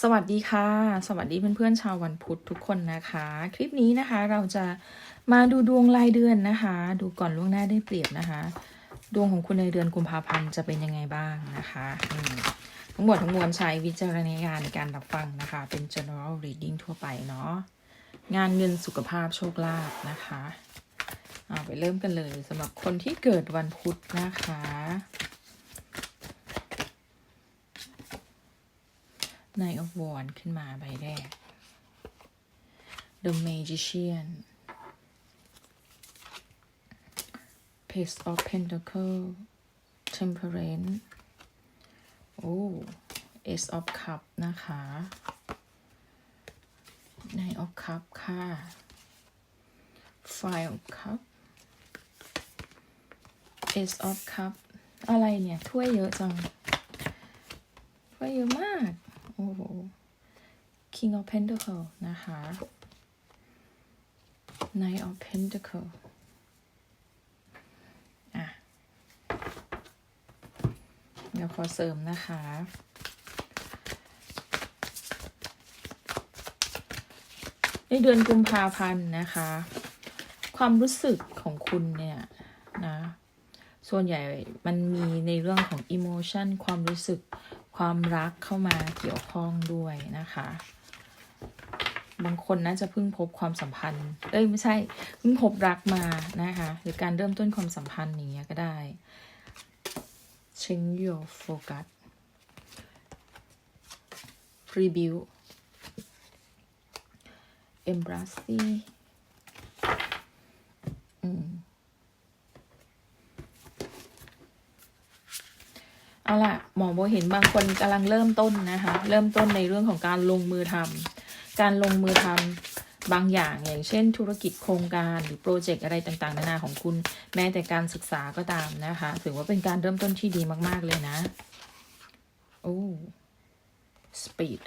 สวัสดีค่ะ สวัสดีเพื่อนๆชาววันพุธทุกคนนะคะ คลิปนี้นะคะเราจะมาดูดวงรายเดือนนะคะ ดูก่อนล่วงหน้าได้เปรียบนะคะ ดวงของคุณในเดือนกุมภาพันธ์จะเป็นยังไงบ้างนะคะทั้งหมดทั้งมวลใช้วิจารณญาณในการรับฟังนะคะ เป็น general reading ทั่วไปเนาะงานเงินสุขภาพโชคลาภนะคะเอาไปเริ่มกันเลยสำหรับคนที่เกิดวันพุธนะคะ Knight of Wands ขึ้นมาใบแรก The Magician Page of Pentacle Temperance โอ้ Ace of Cup นะคะ Knight of Cup ค่ะ Five of Cup Ace of Cup อะไรเนี่ย ถ้วยเยอะจัง ถ้วยเยอะมาก โอ้โห King of Pentacle นะคะ Knight of Pentacle อะ เดี๋ยวขอเสริมนะคะ ในเดือนกุมภาพันธ์นะคะ ความรู้สึกของคุณเนี่ยนะส่วนใหญ่มันมีในเรื่องของ emotion ความรู้สึก ความรักเข้ามาเกี่ยวข้องด้วยนะคะ บางคนน่าจะเพิ่งพบความสัมพันธ์ เอ้ยไม่ใช่เพิ่งพบรักมานะคะ หรือการเริ่มต้นความสัมพันธ์อย่างเงี้ยก็ได้ change your focus rebuild embrace เอาล่ะหมอโบเห็นบางคนกำลังเริ่มต้นนะคะ เริ่มต้นในเรื่องของการลงมือทำการลงมือทำบางอย่างอย่างเช่น ธุรกิจโครงการหรือโปรเจกต์อะไรต่างๆ นานาของคุณแม้แต่การศึกษาก็ตามนะคะ ถือว่าเป็นการเริ่มต้นที่ดีมาก ๆ เลยนะโอ้ speed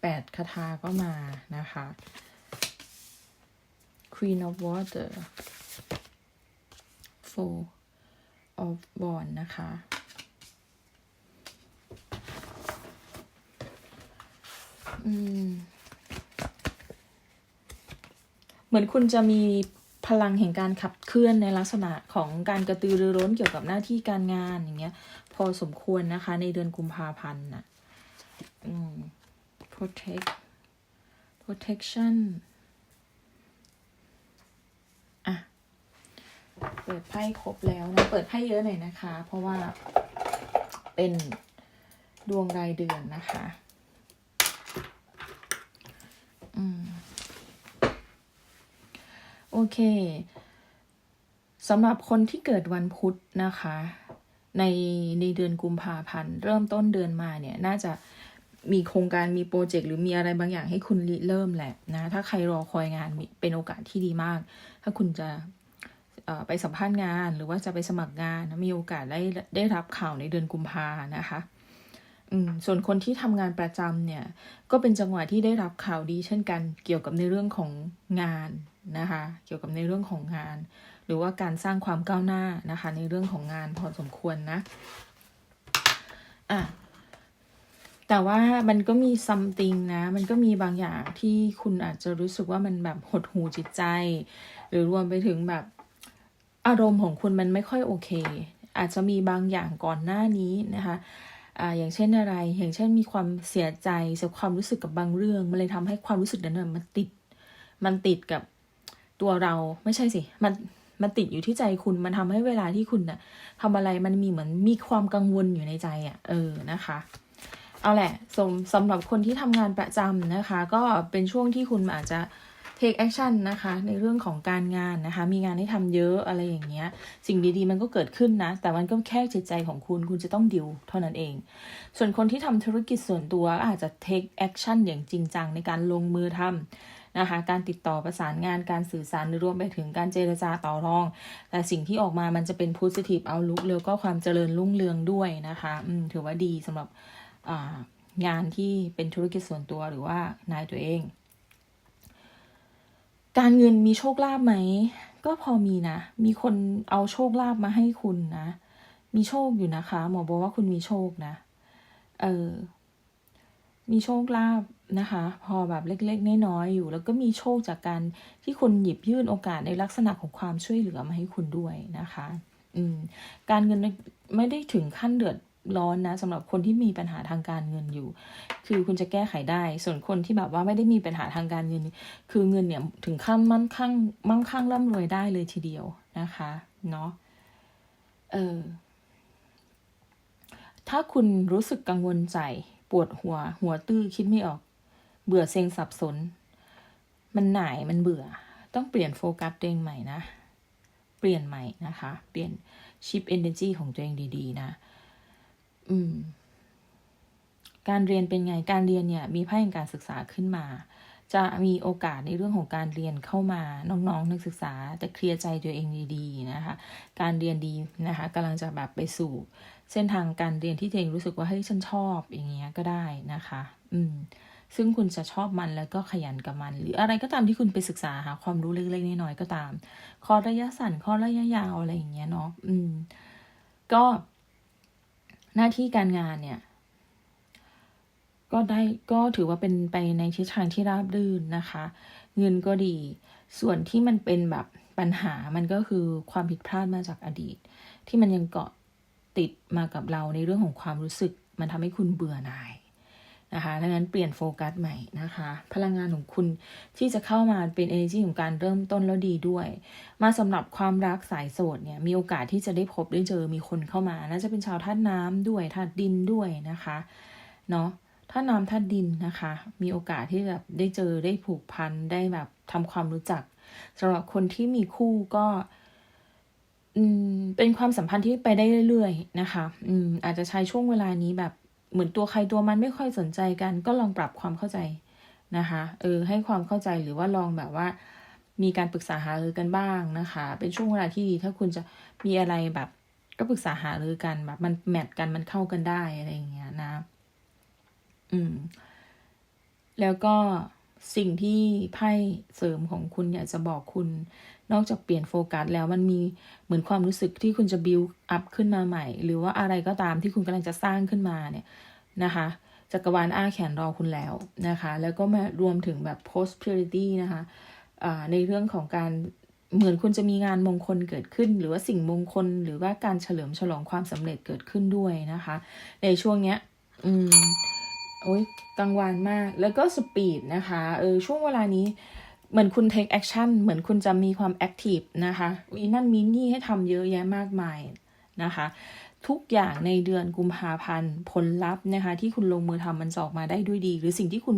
แปดคาถาก็มานะคะ Queen of Water four of b o n นะคะ อืม เหมือนคุณจะมีพลังแห่งการขับเคลื่อนในลักษณะของการกระตือรือร้นเกี่ยวกับหน้าที่การงานอย่างเงี้ย พอสมควรนะคะ ในเดือนกุมภาพันธ์น่ะ protect protection อะ เปิดไพ่ครบแล้วนะ เปิดไพ่เยอะหน่อยนะคะ เพราะว่าเป็นดวงรายเดือนนะคะ อืม โอเคสำหรับคนที่เกิดวันพุธนะคะ ในในเดือนกุมภาพันธ์ เริ่มต้นเดือนมาเนี่ย น่าจะมีโครงการมีโปรเจกต์หรือมีอะไรบางอย่างให้คุณเริ่มแหละนะ ถ้าใครรอคอยงานเป็นโอกาสที่ดีมาก ถ้าคุณจะ ไปสัมภาษณ์งานหรือว่าจะไปสมัครงานมีโอกาสได้ได้รับข่าวในเดือนกุมภานะคะส่วนคนที่ทำงานประจำเนี่ย ก็เป็นจังหวะที่ได้รับข่าวดี เช่นกันเกี่ยวกับในเรื่องของงานนะคะ เกี่ยวกับในเรื่องของงาน หรือว่าการสร้างความก้าวหน้านะคะ ในเรื่องของงานพอสมควรนะอะแต่ว่ามันก็มี something นะ มันก็มีบางอย่างที่คุณอาจจะรู้สึกว่ามันแบบหดหูจิตใจ หรือรวมไปถึงแบบ อารมณ์ของคุณมันไม่ค่อยโอเค อาจจะมีบางอย่างก่อนหน้านี้นะคะอ่าอย่างเช่นอะไร อย่างเช่นมีความเสียใจเสียความรู้สึกกับบางเรื่อง มันเลยทำให้ความรู้สึกนั้นมันติด มันติดกับตัวเราไม่ใช่สิ มันมันติดอยู่ที่ใจคุณ มันทำให้เวลาที่คุณน่ะทำอะไรมันมีเหมือนมีความกังวลอยู่ในใจอะ่ะ เออนะคะ เอาแหละสำสำหรับคนที่ทำงานประจำนะคะ ก็เป็นช่วงที่คุณอาจจะ take action นะคะ ในเรื่องของการงานนะคะ มีงานให้ทำเยอะอะไรอย่างเงี้ย สิ่งดีๆมันก็เกิดขึ้นนะ แต่มันก็แค่จิตใจของคุณ คุณจะต้องดิวเท่านั้นเอง ส่วนคนที่ทำธุรกิจส่วนตัวอาจจะ take action อย่างจริงจังในการลงมือทำนะคะ การติดต่อประสานงาน การสื่อสารรวมไปถึงการเจรจาต่อรอง แต่สิ่งที่ออกมามันจะเป็น positive outlook แล้วก็ความเจริญรุ่งเรืองด้วยนะคะถือว่าดีสำหรับงานที่เป็นธุรกิจส่วนตัวหรือว่านายตัวเอง การเงินมีโชคลาภไหม ก็พอมีนะ มีคนเอาโชคลาภมาให้คุณนะ มีโชคอยู่นะคะ หมอบอกว่าคุณมีโชคนะ เออ มีโชคลาภนะคะ พอแบบเล็กๆน้อยๆอยู่ แล้วก็มีโชคจากการที่คนหยิบยื่นโอกาสในลักษณะของความช่วยเหลือมาให้คุณด้วยนะคะ อืม การเงินไม่ได้ถึงขั้นเดือด ร้อนนะสำหรับคนที่มีปัญหาทางการเงินอยู่ คือคุณจะแก้ไขได้ ส่วนคนที่แบบว่าไม่ได้มีปัญหาทางการเงิน คือเงินเนี่ยถึงขั้นมั่นคั่งมั่งคั่งร่ำรวยได้เลยทีเดียวนะคะเนาะเออถ้าคุณรู้สึกกังวลใจปวดหัว หัวตื้อคิดไม่ออก เบื่อเซ็งสับสน มันหน่ายมันเบื่อ ต้องเปลี่ยนโฟกัสตัวเองใหม่นะ เปลี่ยนใหม่นะคะ เปลี่ยนชิปเอเนอร์จีของตัวเองดี ๆ นะ อืม การเรียนเป็นไง การเรียนเนี่ย มีไพ่แห่งการศึกษาขึ้นมา จะมีโอกาสในเรื่องของการเรียนเข้ามา น้องๆ นักศึกษาจะเคลียร์ใจตัวเองดีๆนะคะ การเรียนดีนะคะกำลังจะแบบไปสู่ เส้นทางการเรียนที่ตัวเองรู้สึกว่าเฮ้ยฉันชอบอย่างเงี้ยก็ได้นะคะ อืมซึ่งคุณจะชอบมันแล้วก็ขยันกับมัน หรืออะไรก็ตามที่คุณไปศึกษาหาความรู้เล็กๆน้อยๆก็ตามคอระยะสั้นคอระยะยาวอะไรอย่างเงี้ยเนาะอืม ก็ หน้าที่การงานเนี่ย ก็ได้ก็ถือว่าเป็นไปในทิศทางที่ราบรื่นนะคะ เงินก็ดี ส่วนที่มันเป็นแบบปัญหามันก็คือความผิดพลาดมาจากอดีต ที่มันยังเกาะติดมากับเราในเรื่องของความรู้สึก มันทำให้คุณเบื่อหน่าย นะคะดังนั้นเปลี่ยนโฟกัสใหม่นะคะ พลังงานของคุณที่จะเข้ามาเป็น energy ของการเริ่มต้นแล้วดีด้วย มาสำหรับความรักสายโสดเนี่ยมีโอกาสที่จะได้พบได้เจอมีคนเข้ามาน่าจะเป็นชาวธาตุน้ำด้วยธาตุดินด้วยนะคะเนาะธาตุน้ำธาตุดินนะคะ มีโอกาสที่แบบได้เจอได้ผูกพันได้แบบทำความรู้จักสำหรับคนที่มีคู่ก็เป็นความสัมพันธ์ที่ไปได้เรื่อยๆ นะคะ อืมอาจจะใช้ช่วงเวลานี้แบบ เหมือนตัวใครตัวมันไม่ค่อยสนใจกัน ก็ลองปรับความเข้าใจนะคะเออให้ความเข้าใจหรือว่าลองแบบว่า มีการปรึกษาหารือกันบ้างนะคะ เป็นช่วงเวลาที่ดีถ้าคุณจะมีอะไรแบบ ก็ปรึกษาหารือกันแบบ มันแมทกันมันเข้ากันได้อะไรอย่างเงี้ยนะ อืม แล้วก็ สิ่งที่ไพ่เสริมของคุณอยากจะบอกคุณ นอกจากเปลี่ยนโฟกัสแล้วมันมีเหมือนความรู้สึกที่คุณจะบิวอัพขึ้นมาใหม่ หรือว่าอะไรก็ตามที่คุณกำลังจะสร้างขึ้นมาเนี่ยนะคะจักรวาลอ้าแขนรอคุณแล้วนะคะ แล้วก็มารวมถึงแบบ prosperity นะคะะในเรื่องของการเหมือนคุณจะมีงานมงคลเกิดขึ้น หรือว่าสิ่งมงคล หรือว่าการเฉลิมฉลองความสำเร็จเกิดขึ้นด้วยนะคะ ในช่วงเนี้ย อืม โอ้ยกังวานมาก แล้วก็สปีดนะคะ เออ ช่วงเวลานี้เหมือนคุณ take action เหมือนคุณจะมีความ active นะคะมีนั่นมีนี่ให้ทำเยอะแยะมากมายนะคะ ทุกอย่างในเดือนกุมภาพันธ์ผลลัพธ์นะคะ ที่คุณลงมือทำมันจะออกมาได้ด้วยดี หรือสิ่งที่คุณ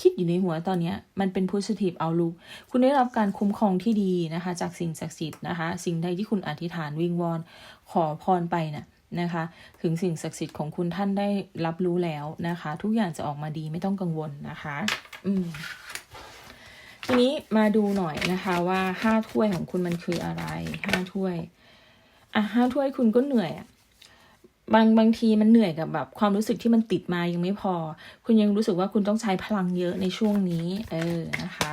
คิดอยู่ในหัวตอนนี้มันเป็น positive outlook คุณได้รับการคุ้มครองที่ดีนะคะ จากสิ่งศักดิ์สิทธิ์นะคะ สิ่งใดที่คุณอธิษฐานวิงวอนขอพรไปนะ่ะ นะคะ ถึงสิ่งศักดิ์สิทธิ์ของคุณท่านได้รับรู้แล้วนะคะ ทุกอย่างจะออกมาดีไม่ต้องกังวลนะคะ อืมทีนี้มาดูหน่อยนะคะว่าห้าถ้วยของคุณมันคืออะไรห้าถ้วย อะห้าถ้วยคุณก็เหนื่อยอะบางบางทีมันเหนื่อยกับแบบความรู้สึกที่มันติดมายังไม่พอ คุณยังรู้สึกว่าคุณต้องใช้พลังเยอะในช่วงนี้ เออนะคะ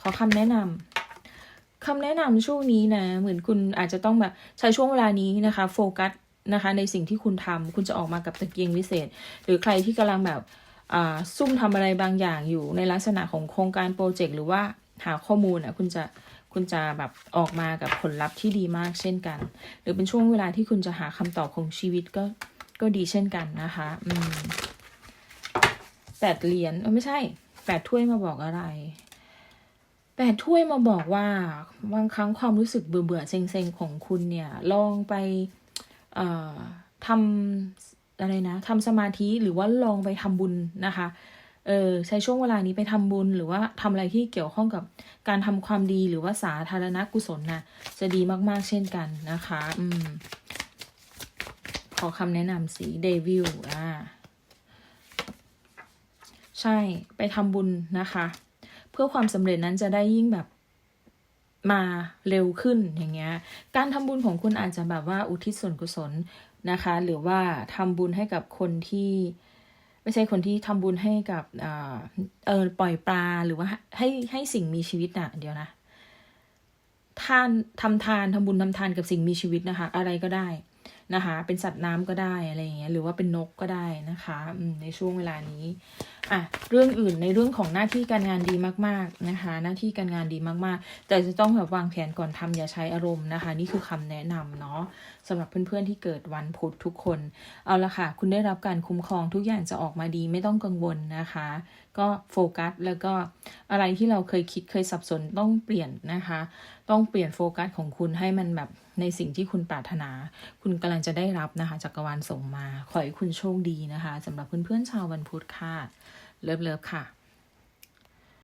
ขอคำแนะนำคำแนะนำช่วงนี้นะ เหมือนคุณอาจจะต้องแบบใช้ช่วงเวลานี้นะคะ โฟกัส นะคะ ในสิ่งที่คุณทำคุณจะออกมากับตะเกียงวิเศษ หรือใครที่กำลังแบบซุ่มทำอะไรบางอย่างอยู่ในลักษณะของโครงการโปรเจกต์หรือว่าหาข้อมูลอะคุณจะคุณจะแบบออกมากับผลลัพธ์ที่ดีมากเช่นกัน หรือเป็นช่วงเวลาที่คุณจะหาคำตอบของชีวิตก็ก็ดีเช่นกันนะคะอืมแปดเหรียญไม่ใช่แปดถ้วยมาบอกอะไรแปดถ้วยมาบอกว่าบางครั้งความรู้สึกเบื่อเบื่อเซ็งเซ็งของคุณเนี่ย ลองไป ทำอะไรนะทำสมาธิหรือว่าลองไปทำบุญนะคะเออใช้ช่วงเวลานี้ไปทำบุญหรือว่าทำอะไรที่เกี่ยวข้องกับการทำความดีหรือว่าสาธารณกุศลนะจะดีมากๆเช่นกันนะคะ อืม ขอคำแนะนำสีเดวิลอ่าใช่ไปทำบุญนะคะ เพื่อความสำเร็จนั้นจะได้ยิ่งแบบ มาเร็วขึ้นอย่างเงี้ย การทำบุญของคุณอาจจะแบบว่าอุทิศส่วนกุศลนะคะ หรือว่าทำบุญให้กับคนที่ ไม่ใช่คนที่ทำบุญให้กับเออปล่อยปลาหรือว่าให้ให้สิ่งมีชีวิตนะเดี๋ยวนะทานทำทานทำบุญทำทานกับสิ่งมีชีวิตนะคะ อะไรก็ได้นะคะ เป็นสัตว์น้ำก็ได้อะไรอย่างเงี้ยหรือว่าเป็นนกก็ได้นะคะในช่วงเวลานี้ อะเรื่องอื่นในเรื่องของหน้าที่การงานดีมากๆนะคะ หน้าที่การงานดีมากๆ แต่จะต้องแบบวางแผนก่อนทำอย่าใช้อารมณ์นะคะ นี่คือคำแนะนำเนาะสำหรับเพื่อนๆที่เกิดวันพุธทุกคนเอาละค่ะ คุณได้รับการคุ้มครองทุกอย่างจะออกมาดีไม่ต้องกังวลนะคะ ก็โฟกัสแล้วก็อะไรที่เราเคยคิดเคยสับสนต้องเปลี่ยนนะคะ ต้องเปลี่ยนโฟกัสของคุณให้มันแบบในสิ่งที่คุณปรารถนา คุณกำลังจะได้รับนะคะจักรวาลส่งมา ขอให้คุณโชคดีนะคะสำหรับเพื่อนๆชาววันพุธค่ะ เลิฟๆค่ะ